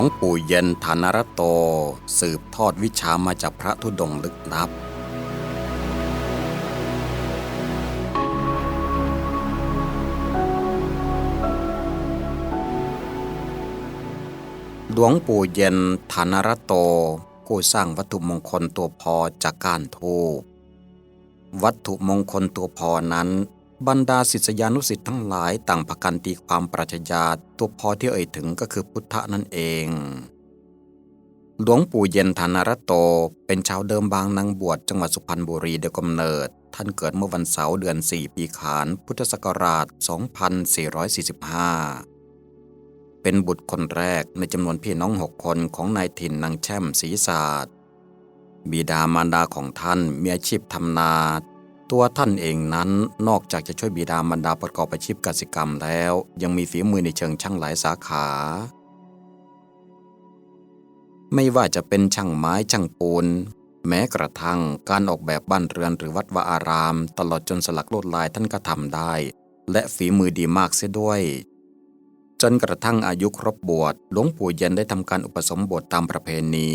วงปู่เย็นฐานรโต สืบทอดวิชามาจากพระธุดงลึกลับ หลวงปู่เย็นฐานรโต ผู้สร้างวัตถุมงคลตัวพอจากก้านทูปวัตถุมงคลตัวพอนั้น บรรดาศิษยานุศิษย์ทั้งหลายต่างประกันตีความปรัชญาตัวพอที่เอ่ยถึงก็คือพุทธะนั่นเอง หลวงปู่เย็นฐานารโต เป็นชาวเดิมบางนางบวชจังหวัดสุพรรณบุรีโดยกำเนิด ท่านเกิดเมื่อวันเสาร์เดือน 4 ปีขาน พุทธศักราช 2445 เป็นบุตรคนแรกในจำนวนพี่น้องหกคนของนายถิ่นนางแช่มศรีศาสตร์บิดามารดาของท่านมีอาชีพทำนา ตัวท่านเองนั้นนอกจากจะช่วยบิดามารดาประกอบอาชีพกสิกรรมแล้ว ยังมีฝีมือในเชิงช่างหลายสาขา ไม่ว่าจะเป็นช่างไม้ช่างปูน แม้กระทั่งการออกแบบบ้านเรือนหรือวัดวาอาราม ตลอดจนสลักลวดลายท่านก็ทำได้ และฝีมือดีมากเสียด้วย จนกระทั่งอายุครบบวชหลวงปู่เย็นได้ทำการอุปสมบทตามประเพณี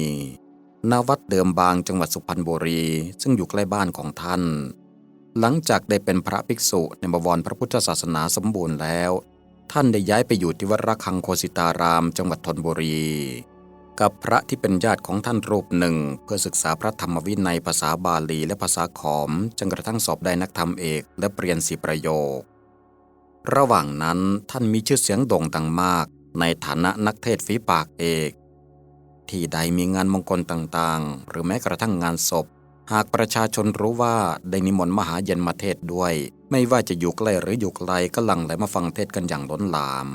ณวัดเดิมบางจังหวัดสุพรรณบุรี ซึ่งอยู่ใกล้บ้านของท่าน หลังจากได้เป็นพระภิกษุในบวรพระพุทธศาสนาสมบูรณ์แล้ว ท่านได้ย้ายไปอยู่ที่วัดระฆังโคสิตารามจังหวัดธนบุรี กับพระที่เป็นญาติของท่านรูปหนึ่ง เพื่อศึกษาพระธรรมวินัยภาษาบาลีและภาษาขอมจนกระทั่งสอบได้นักธรรมเอกและเปลี่ยนสีประโยค ระหว่างนั้นท่านมีชื่อเสียงโด่งดังมาก ในฐานะนักเทศฝีปากเอก ที่ใดมีงานมงคลต่างๆ หรือแม้กระทั่งงานศพ หากประชาชนรู้ว่าได้นิมนต์มหาเย็นมาเทศด้วย ไม่ว่าจะอยู่ใกล้หรืออยู่ไกลก็หลั่งไหลมาฟังเทศกันอย่างล้นหลาม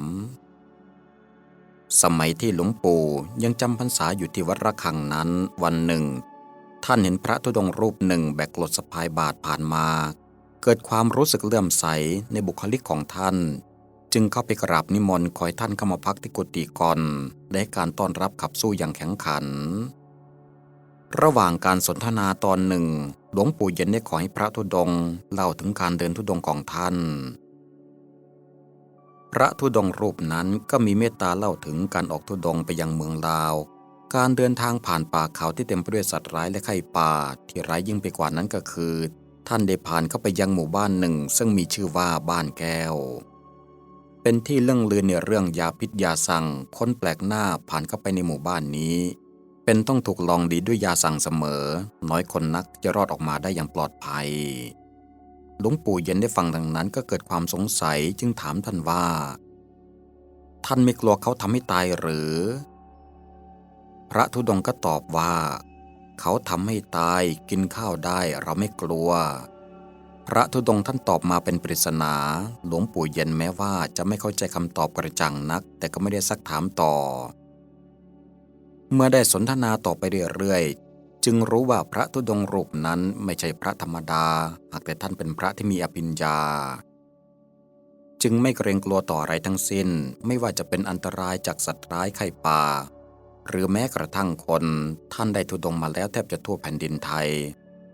สมัยที่หลวงปู่ยังจำพรรษาอยู่ที่วัดระฆังนั้นวันหนึ่ง ท่านเห็นพระธุดงรูปหนึ่งแบกกรดสะพายบาทผ่านมา เกิดความรู้สึกเลื่อมใสในบุคลิกของท่าน จึงเข้าไปกราบนิมนต์ขอให้ท่านเข้ามาพักที่กุฏิก่อนและให้การต้อนรับขับสู้อย่างแข็งขัน ระหว่างการสนทนาตอนหนึ่ง หลวงปู่เย็นได้ขอให้พระธุดงค์เล่าถึงการเดินธุดงค์ของท่าน พระธุดงค์รูปนั้นก็มีเมตตาเล่าถึงการออกธุดงค์ไปยังเมืองลาว การเดินทางผ่านป่าเขาที่เต็มไปด้วยสัตว์ร้ายและไข้ป่า ที่ร้ายยิ่งไปกว่านั้นก็คือ ท่านได้ผ่านเข้าไปยังหมู่บ้านหนึ่ง ซึ่งมีชื่อว่าบ้านแก้ว เป็นที่เรื่องลือในเรื่องยาพิษยาสั่งคนแปลกหน้าผ่านเข้าไปในหมู่บ้านนี้ เป็นต้องถูกลองดีด้วยยาสั่งเสมอ น้อยคนนักจะรอดออกมาได้อย่างปลอดภัย หลวงปู่เย็นได้ฟังดังนั้นก็เกิดความสงสัยจึงถามท่านว่า ท่านไม่กลัวเขาทำให้ตายหรือ พระธุดงค์ก็ตอบว่า เขาทำให้ตายกินข้าวได้เราไม่กลัว พระธุดงค์ท่านตอบมาเป็นปริศนา หลวงปู่เย็นแม้ว่าจะไม่เข้าใจคำตอบกระจ่างนัก แต่ก็ไม่ได้ซักถามต่อ เมื่อได้สนทนาต่อไปเรื่อยๆ จึงรู้ว่าพระธุดงรูปนั้นไม่ใช่พระธรรมดา หากแต่ท่านเป็นพระที่มีอภิญญา จึงไม่เกรงกลัวต่ออะไรทั้งสิ้น ไม่ว่าจะเป็นอันตรายจากสัตว์ร้ายไข่ป่า หรือแม้กระทั่งคน ท่านได้ทุดงมาแล้วแทบจะทั่วแผ่นดินไทย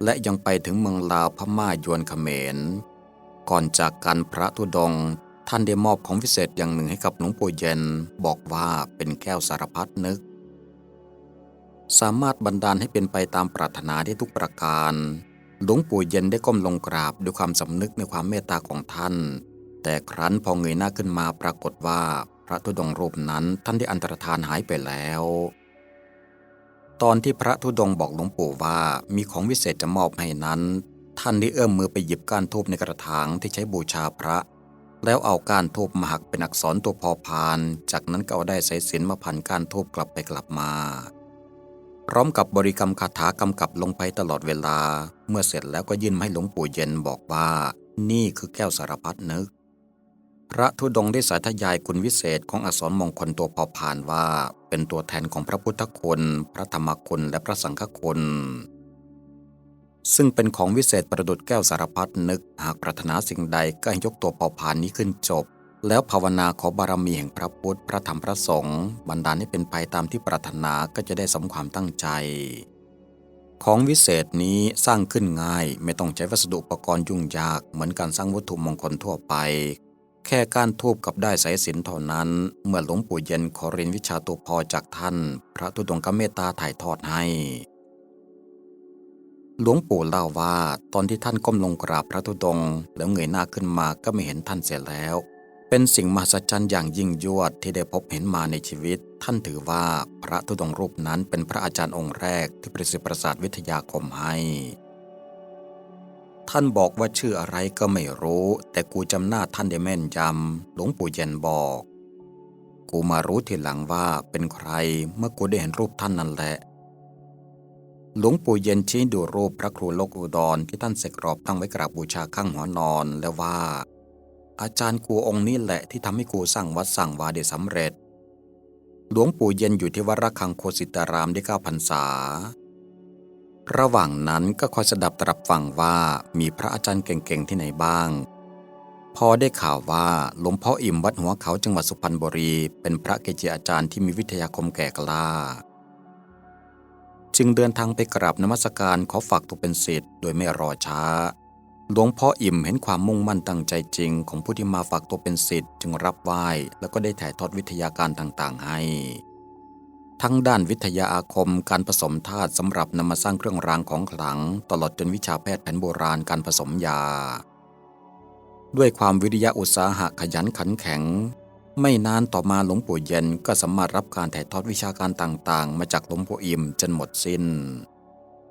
และยังไปถึงเมืองลาวพม่ายวนเขมร ก่อนจากกันพระธุดงท่านได้มอบของพิเศษอย่างหนึ่งให้กับหลวงปู่เย็น บอกว่าเป็นแก้วสารพัดนึก สามารถบันดาลให้เป็นไปตามปรารถนาได้ทุกประการ หลวงปู่เย็นได้ก้มลงกราบด้วยความสำนึกในความเมตตาของท่าน แต่ครั้นพอเงยหน้าขึ้นมาปรากฏว่าพระธุดงค์รูปนั้นท่านได้อันตรธานหายไปแล้ว ตอนที่พระธุดงค์บอกหลวงปู่ว่ามีของวิเศษจะมอบให้นั้น ท่านได้เอื้อมมือไปหยิบก้านทูบในกระถางที่ใช้บูชาพระ แล้วเอาก้านทูบมาหักเป็นอักษรตัวพอพาน จากนั้นก็เอาได้สายสิญจนมาพันก้านทูบกลับไปกลับมา พร้อมกับบริกรรมคาถากำกับลงไปตลอดเวลา เมื่อเสร็จแล้วก็ยื่นมาให้หลวงปู่เย็นบอกว่า นี่คือแก้วสารพัดนึก พระธุดงได้สาธยายคุณวิเศษของอักษรมงคลตัวพอพานว่า เป็นตัวแทนของพระพุทธคุณ พระธรรมคุณ และพระสังฆคุณซึ่งเป็นของวิเศษประดุดแก้วสารพัดนึก หากปรารถนาสิ่งใดก็ให้ยกตัวพอพานนี้ขึ้นจบ แล้วภาวนาขอบารมีแห่งพระพุทธ พระธรรมพระสงฆ์บันดาให้เป็นไปตามที่ปรารถนาก็จะได้สมความตั้งใจ ของวิเศษนี้สร้างขึ้นง่ายไม่ต้องใช้วัสดุอุปกรณ์ยุ่งยากเหมือนการสร้างวัตถุมงคลทั่วไป แค่การทูบกับได้สายสินเท่านั้น เมื่อหลวงปู่เย็นขอเรียนวิชาตัวพอจากท่าน พระธุดงกเมตตาถ่ายทอดให้หลวงปู่เล่าว่าตอนที่ท่านก้มลงกราบพระธุดง แล้วเงยหน้าขึ้นมาก็ไม่เห็นท่านเสียแล้ว เป็นสิ่งมหัศจรรย์อย่างยิ่งยวดที่ได้พบเห็นมาในชีวิต ท่านถือว่าพระธุดงรูปนั้นเป็นพระอาจารย์องค์แรกที่ประสิทธิประสาทวิทยาคมให้ ท่านบอกว่าชื่ออะไรก็ไม่รู้ แต่กูจำหน้าท่านได้แม่นยำหลวงปู่เย็นบอก กูมารู้ทีหลังว่าเป็นใครเมื่อกูได้เห็นรูปท่านนั่นแหละหลวงปู่เย็นชี้ดูรูปพระครูโลกอุดรที่ท่านเสกรอบตั้งไว้กราบบูชาข้างหัวนอนแล้วว่า อาจารย์กูองค์นี้แหละที่ทำให้กูสร้างวัดสร้างวาได้สำเร็จ หลวงปู่เย็นอยู่ที่วัดระฆังโคสิตารามได้เก้าพรรษา ระหว่างนั้นก็คอยสดับตรับฟังว่ามีพระอาจารย์เก่งๆที่ไหนบ้าง พอได้ข่าวว่าหลวงพ่ออิ่มวัดหัวเขาจังหวัดสุพรรณบุรี เป็นพระเกจิอาจารย์ที่มีวิทยาคมแก่กล้าจึงเดินทางไปกราบนมัสการขอฝากตัวเป็นศิษย์โดยไม่รอช้า หลวงพ่ออิ่มเห็นความมุ่งมั่นตั้งใจจริง ของผู้ที่มาฝากตัวเป็นศิษย์จึงรับไหว้แล้วก็ได้ถ่ายทอดวิทยาการต่างๆ ให้ ทั้งด้านวิทยาอาคมการผสมธาตุสำหรับนำมาสร้างเครื่องรางของขลัง ตลอดจนวิชาแพทย์แผนโบราณการผสมยา ด้วยความวิริยะอุตสาหะขยันขันแข็ง ไม่นานต่อมาหลวงปู่เย็นก็สามารถรับการถ่ายทอดวิชาการต่างๆ มาจากหลวงพ่ออิ่มจนหมดสิน้น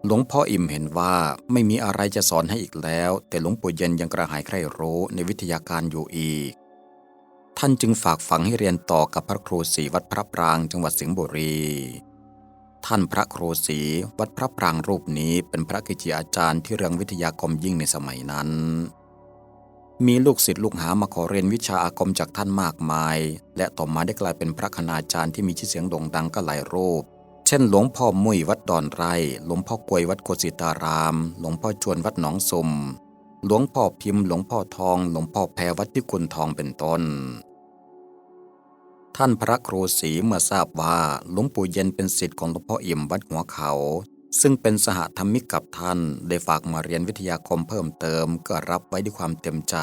หลวงพ่ออิ่มเห็นว่าไม่มีอะไรจะสอนให้อีกแล้ว แต่หลวงปู่เย็นยังกระหายใคร่รู้ในวิทยาการอยู่อีก ท่านจึงฝากฝังให้เรียนต่อกับพระครูศรีวัดพระปรางจังหวัดสิงห์บุรี ท่านพระครูศรีวัดพระปรางรูปนี้เป็นพระกิจิอาจารย์ที่เรื่องวิทยาคมยิ่งในสมัยนั้น มีลูกศิษย์ลูกหามาขอเรียนวิชาอาคมจากท่านมากมาย และต่อมาได้กลายเป็นพระคณาจารย์ที่มีชื่อเสียงโด่งดังก็หลายรูป เช่น หลวงพ่อมุยวัดดอนไร่หลวงพ่อกวยวัดโคสิตาราม หลวงพ่อจวนวัดหนองสม หลวงพ่อพิมพ์ หลวงพ่อทอง หลวงพ่อแพรวัดพิกุลทองเป็นต้น ท่านพระครูศรีเมื่อทราบว่าหลวงปู่เย็นเป็นศิษย์ของหลวงพ่ออิ่มวัดหัวเขา ซึ่งเป็นสหธรรมิกกับท่าน ได้ฝากมาเรียนวิทยาคมเพิ่มเติมก็รับไว้ด้วยความเต็มใจ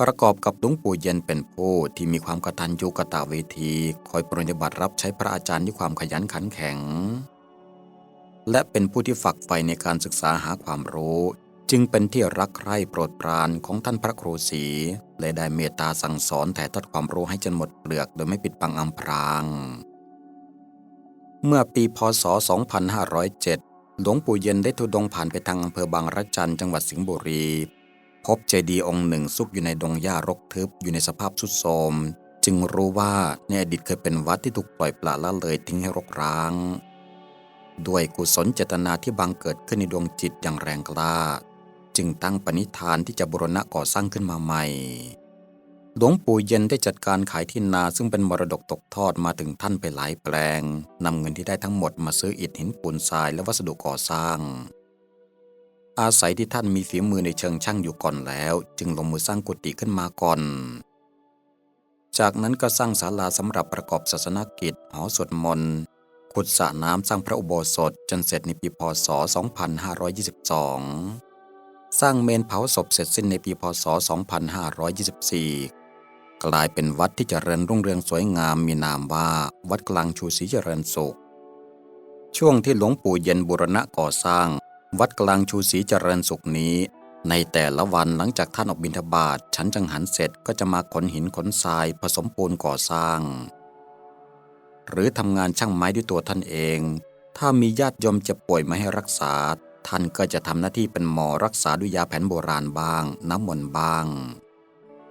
ประกอบกับหลวงปู่เย็นเป็นผู้ที่มีความกตัญญูกตเวที คอยปรนิบัติรับใช้พระอาจารย์ด้วยความขยันขันแข็ง และเป็นผู้ที่ฝักใฝ่ในการศึกษาหาความรู้ จึงเป็นที่รักใคร่โปรดปรานของท่านพระครูศรีและได้เมตตาสั่งสอนแถ่ทอดความรู้ให้จนหมดเปลือกโดยไม่ปิดบังอำพราง เมื่อปีพศ 2507 หลวงปู่เย็นได้ทุดงผ่านไปทางอำเภอบางระจันจังหวัดสิงห์บุรี พบเจดีย์องค์หนึ่งซุกอยู่ในดงหญ้ารกทึบอยู่ในสภาพทุดโทรมจึงรู้ว่าในอดีตเคยเป็นวัดที่ถูกปล่อยปละละเลยทิ้งให้รกร้าง ด้วยกุศลเจตนาที่บังเกิดขึ้นในดวงจิตอย่างแรงกล้า จึงตั้งปณิธานที่จะบูรณะก่อสร้างขึ้นมาใหม่ หลวงปู่เย็นได้จัดการขายที่นาซึ่งเป็นมรดกตกทอดมาถึงท่านไปหลายแปลงนำเงินที่ได้ทั้งหมดมาซื้ออิฐหินปูนทรายและวัสดุก่อสร้าง อาศัยที่ท่านมีฝีมือในเชิงช่างอยู่ก่อนแล้ว จึงลงมือสร้างกุฏิขึ้นมาก่อน จากนั้นก็สร้างศาลาสำหรับประกอบศาสนกิจหอสวดมนต์ขุดสระน้ำสร้างพระอุโบสถจนเสร็จในปีพศ 2522 สร้างเมนเผาศพเสร็จสิ้นในปีพศ 2524 กลายเป็นวัดที่เจริญรุ่งเรืองสวยงามมีนามว่า วัดกลางชูศรีเจริญสุข ช่วงที่หลวงปู่เย็นบูรณะก่อสร้าง วัดกลางชูศรีเจริญสุขนี้ ในแต่ละวันหลังจากท่านออกบิณฑบาตฉันจังหันเสร็จก็จะมาขนหินขนทรายผสมปูนก่อสร้าง หรือทำงานช่างไม้ด้วยตัวท่านเอง ถ้ามีญาติโยมจ็บป่วยมาให้รักษา ท่านก็จะทำหน้าที่เป็นหมอรักษาด้วยยาแผนโบราณบ้าง น้ำมนต์บ้าง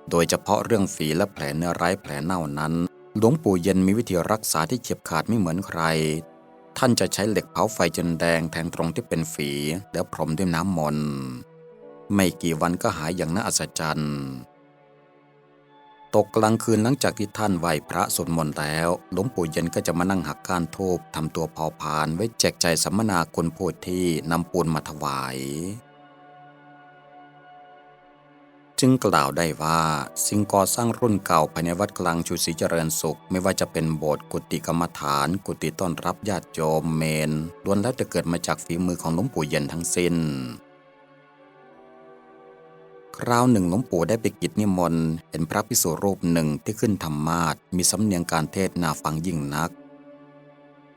โดยเฉพาะเรื่องฝีและแผลเนื้อร้ายแผลเน่านั้นหลวงปู่เย็นมีวิธีรักษาที่เฉียบขาดไม่เหมือนใคร ท่านจะใช้เหล็กเผาไฟจนแดงแทงตรงที่เป็นฝี แล้วพรมด้วยน้ำมนต์ไม่กี่วันก็หายอย่างน่าอัศจรรย์ ตกกลางคืนหลังจากที่ท่านไหวพระสวดมนต์แล้วหลวงปู่เย็นก็จะมานั่งหักก้านทูบทำตัวพอพานไว้แจกใจสัมมนาคนพธิที่นำปูนมาถวาย จึงกล่าวได้ว่าสิ่งก่อสร้างรุ่นเก่าภายในวัดกลางชูศรีเจริญสุข ไม่ว่าจะเป็นโบสถ์กุฏิกรรมฐาน กุฏิต้อนรับญาติโยมเมนล้วนแล้วจะเกิดมาจากฝีมือของหลวงปู่เย็นทั้งสิ้น คราวหนึ่งหลวงปู่ได้ไปกิจนิมนต์เห็นพระภิกษุรูปหนึ่งที่ขึ้นธรรมาสมีสำเนียงการเทศน์น่าฟังยิ่งนัก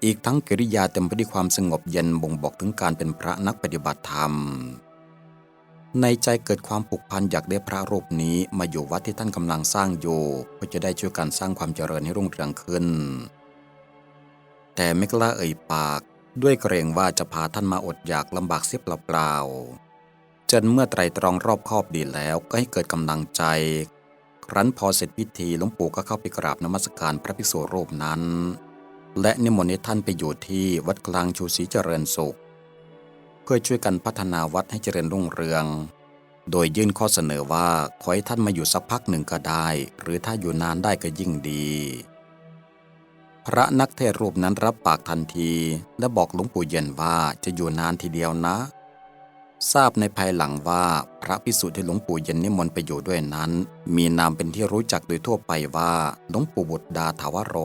อีกทั้งกิริยาเต็มไปด้วยความสงบเย็นบ่งบอกถึงการเป็นพระนักปฏิบัติธรรม ในใจเกิดความผูกพันอยากได้พระรูปนี้มาอยู่วัดที่ท่านกำลังสร้างอยู่เพื่อจะได้ช่วยกันสร้างความเจริญให้รุ่งเรืองขึ้น แต่ไม่กล้าเอ่ยปากด้วยเกรงว่าจะพาท่านมาอดอยากลำบากเสียเปล่าๆจนเมื่อไตรตรองรอบคอบดีแล้วก็ให้เกิดกำลังใจ ครั้นพอเสร็จพิธีหลวงปู่ก็เข้าไปกราบนมัสการพระภิกษุรูปนั้น และนิมนต์ให้ท่านไปอยู่ที่วัดกลางชูศรีเจริญสุข เพื่อช่วยกันพัฒนาวัดให้เจริญรุ่งเรือง โดยยื่นข้อเสนอว่าขอให้ท่านมาอยู่สักพักหนึ่งก็ได้ หรือถ้าอยู่นานได้ก็ยิ่งดี พระนักเทศรูปนั้นรับปากทันที และบอกหลวงปู่เย็นว่าจะอยู่นานทีเดียวนะ ทราบในภายหลังว่าพระพิสุที่หลวงปู่เย็นนิมนต์ไปอยู่ด้วยนั้น มีนามเป็นที่รู้จักโดยทั่วไปว่าหลวงปู่บุตรดาถาวโร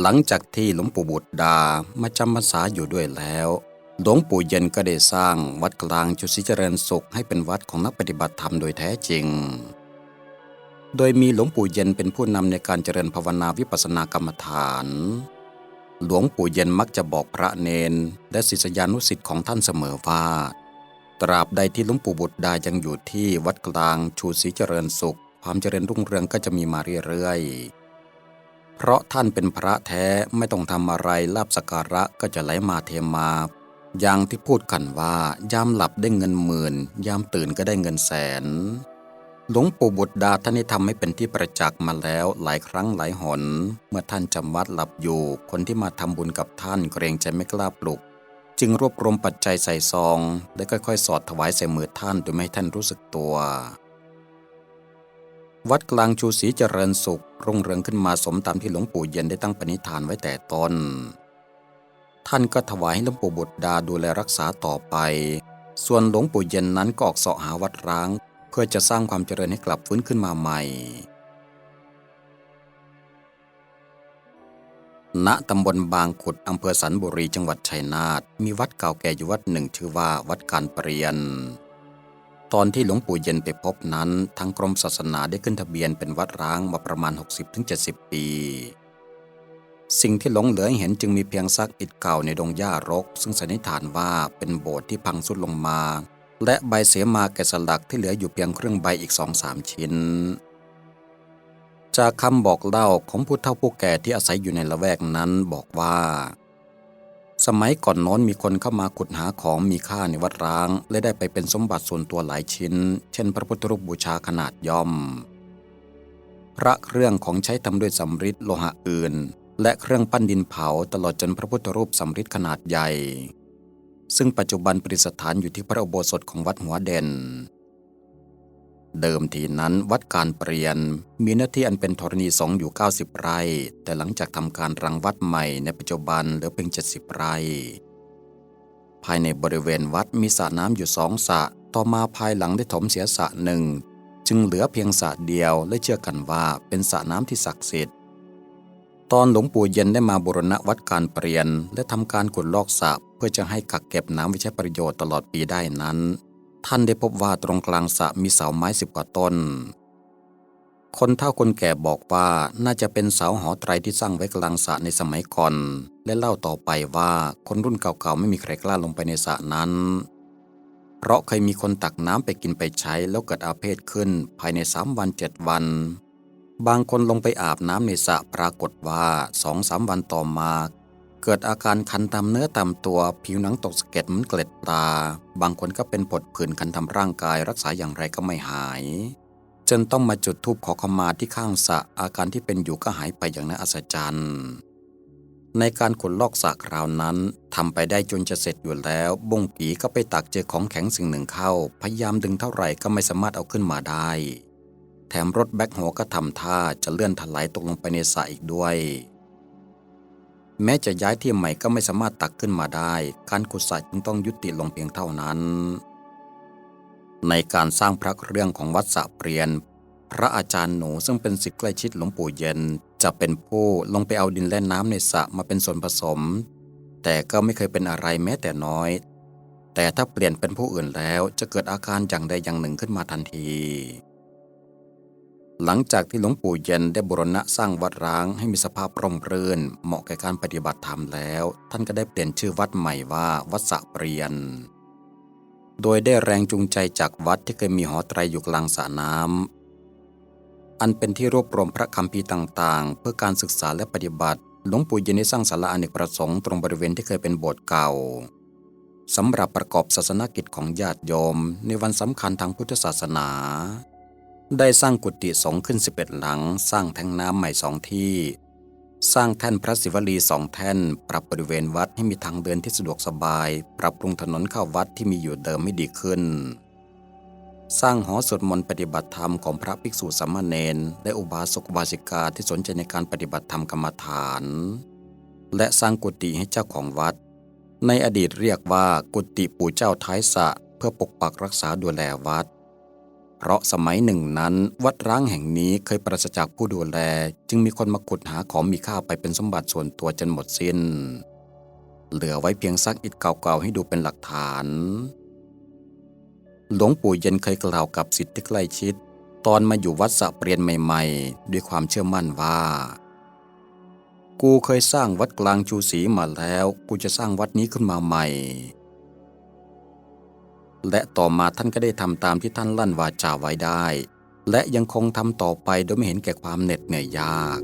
หลังจากที่หลวงปู่บุตรดามาจำพรรษาอยู่ด้วยแล้ว หลวงปู่เย็นก็ได้สร้างวัดกลางจุดศรีเจริญสุขให้เป็นวัดของนักปฏิบัติธรรมโดยแท้จริง โดยมีหลวงปู่เย็นเป็นผู้นำในการเจริญภาวนาวิปัสสนากรรมฐาน หลวงปู่เย็นมักจะบอกพระเนน และศิษยานุศิษย์ของท่านเสมอว่าตราบใดที่หลวงปู่บุตรดายังอยู่ที่วัดกลางชูศรีเจริญสุข ความเจริญรุ่งเรืองก็จะมีมาเรื่อยๆ เพราะท่านเป็นพระแท้ไม่ต้องทำอะไรลาบสการะก็จะไหลมาเทมา อย่างที่พูดกันว่ายามหลับได้เงินหมื่น ยามตื่นก็ได้เงินแสน หลวงปู่บุตรดาท่านได้ทำให้เป็นที่ประจักษ์มาแล้วหลายครั้งหลายหน เมื่อท่านจำวัดหลับอยู่ คนที่มาทำบุญกับท่านเกรงใจไม่กล้าปลุก จึงรวบรวมปัจจัยใส่ซอง และค่อยๆ สอดถวายใส่มือท่านโดยไม่ให้ท่านรู้สึกตัว วัดกลางชูศรีเจริญสุข รุ่งเรืองขึ้นมาสมตามที่หลวงปู่เย็นได้ตั้งปณิธานไว้แต่ต้น ท่านก็ถวายให้หลวงปู่บุตรดาดูแลรักษาต่อไป ส่วนหลวงปู่เย็นนั้นก็ออกเสาะหาวัดร้าง เพื่อจะสร้างความเจริญให้กลับฟื้นขึ้นมาใหม่ ณตำบลบางขุดอำเภอสันบุรีจังหวัดชัยนาทมีวัดเก่าแก่อยู่วัดหนึ่งชื่อว่าวัดการเปรียน ตอนที่หลวงปู่เย็นไปพบนั้น ทางกรมศาสนาได้ขึ้นทะเบียนเป็นวัดร้างมาประมาณ 60-70 ปี สิ่งที่หลงเหลือให้เห็นจึงมีเพียงซากอิฐเก่าในดงหญ้ารก ซึ่งสันนิษฐานว่าเป็นโบสถ์ที่พังสุดลงมา และใบเสมาแกะสลักที่เหลืออยู่เพียงเครื่องใบอีกสองสามชิ้น จากคำบอกเล่าของผู้เฒ่าผู้แก่ที่อาศัยอยู่ในละแวกนั้นบอกว่า สมัยก่อนโน้นมีคนเข้ามาขุดหาของมีค่าในวัดร้าง และได้ไปเป็นสมบัติส่วนตัวหลายชิ้น เช่น พระพุทธรูปบูชาขนาดย่อม พระเครื่องของใช้ทำด้วยสำริดโลหะอื่น และเครื่องปั้นดินเผาตลอดจนพระพุทธรูปสำริดขนาดใหญ่ ซึ่งปัจจุบันประดิษฐานอยู่ที่พระอุโบสถของวัดหัวเด่น เดิมทีนั้นวัดการเปลี่ยน มีหน้าที่อันเป็นธรณีสงฆ์อยู่ 90 ไร่ แต่หลังจากทำการรังวัดใหม่ในปัจจุบันเหลือเพียง 70 ไร่ ภายในบริเวณวัดมีสระน้ำอยู่สองสระต่อมาภายหลังได้ถมเสียสระหนึ่ง จึงเหลือเพียงสระเดียวและเชื่อกันว่าเป็นสระน้ำที่ศักดิ์สิทธิ์ตอนหลวงปู่เย็นได้มาบูรณะวัดการเปลี่ยน และทำการขุดลอกสระเพื่อจะให้กักเก็บน้ำไว้ใช้ประโยชน์ตลอดปีได้นั้น ท่านได้พบว่าตรงกลางสระมีเสาไม้สิบกว่าต้น คนเฒ่าคนแก่บอกว่าน่าจะเป็นเสาหอไตรที่สร้างไว้กลางสระในสมัยก่อน และเล่าต่อไปว่าคนรุ่นเก่าๆไม่มีใครกล้าลงไปในสระนั้น เพราะเคยมีคนตักน้ำไปกินไปใช้แล้วเกิดอาเพศขึ้นภายในสามวันเจ็ดวัน บางคนลงไปอาบน้ำในสระปรากฏว่าสองสามวันต่อมา เกิดอาการคันตามเนื้อตามตัวผิวหนังตกสะเก็ดเหมือนเกล็ดปลาบางคนก็เป็นผดผื่นคันทำร่างกายรักษาอย่างไรก็ไม่หาย จนต้องมาจุดธูปขอขมาที่ข้างสระอาการที่เป็นอยู่ก็หายไปอย่างน่าอัศจรรย์ในการขุดลอกสระคราวนั้นทำไปได้จนจะเสร็จอยู่แล้ว บงกีก็ไปตักเจอของแข็งสิ่งหนึ่งเข้า พยายามดึงเท่าไหร่ก็ไม่สามารถเอาขึ้นมาได้ แถมรถแบ็คโฮก็ทำท่าจะเลื่อนถลายตกลงไปในสระอีกด้วย แม้จะย้ายที่ใหม่ก็ไม่สามารถตักขึ้นมาได้ การขุดสระจึงต้องยุติลงเพียงเท่านั้น ในการสร้างพระเครื่องของวัดสะเปรียน พระอาจารย์หนูซึ่งเป็นศิษย์ใกล้ชิดหลวงปู่เย็น จะเป็นผู้ลงไปเอาดินและน้ำในสระมาเป็นส่วนผสม แต่ก็ไม่เคยเป็นอะไรแม้แต่น้อย แต่ถ้าเปลี่ยนเป็นผู้อื่นแล้วจะเกิดอาการอย่างใดอย่างหนึ่งขึ้นมาทันที หลังจากที่หลวงปู่เย็นได้บูรณะสร้างวัดร้างให้มีสภาพร่มรื่น เหมาะแก่การปฏิบัติธรรมแล้ว ท่านก็ได้เปลี่ยนชื่อวัดใหม่ว่าวัดสะเปรียน โดยได้แรงจูงใจจากวัดที่เคยมีหอไตรอยู่กลางสระน้ำอันเป็นที่รวบรวมพระคัมภีร์ต่างๆ เพื่อการศึกษาและปฏิบัติ หลวงปู่เย็นได้สร้างศาลาอเนกประสงค์ตรงบริเวณที่เคยเป็นโบสถ์เก่าสำหรับประกอบศาสนกิจของญาติโยม ในวันสำคัญทางพุทธศาสนา ได้สร้างกุฏิสงขึ้น 11 หลัง สร้างแทงน้ำใหม่สองที่ สร้างแท่นพระศิวลีสองแท่น ปรับบริเวณวัดให้มีทางเดินที่สะดวกสบาย ปรับปรุงถนนเข้าวัดที่มีอยู่เดิมให้ดีขึ้น สร้างหอสวดมนต์ปฏิบัติธรรมของพระภิกษุสามเณรและอุบาสกบาสิกาที่สนใจในการปฏิบัติธรรมกรรมฐาน และสร้างกุฏิให้เจ้าของวัด ในอดีตเรียกว่ากุฏิปู่เจ้าท้ายสะเพื่อปกปักรักษาดูแลวัด เพราะสมัยหนึ่งนั้น วัดร้างแห่งนี้เคยปราศจากผู้ดูแล จึงมีคนมาขุดหาของมีค่าไปเป็นสมบัติส่วนตัวจนหมดสิน้น เหลือไว้เพียงซากอิฐเก่าๆให้ดูเป็นหลักฐาน หลวงปู่เย็นเคยกล่าวกับสิทธิ์ที่ใกล้ชิด ตอนมาอยู่วัดสะเปรียนใหม่ๆ ด้วยความเชื่อมั่นว่า กูเคยสร้างวัดกลางชูศรีมาแล้ว กูจะสร้างวัดนี้ขึ้นมาใหม่ และต่อมาท่านก็ได้ทำตามที่ท่านลั่นวาจาไว้ได้ และยังคงทำต่อไปโดยไม่เห็นแก่ความเหน็ดเหนื่อยยาก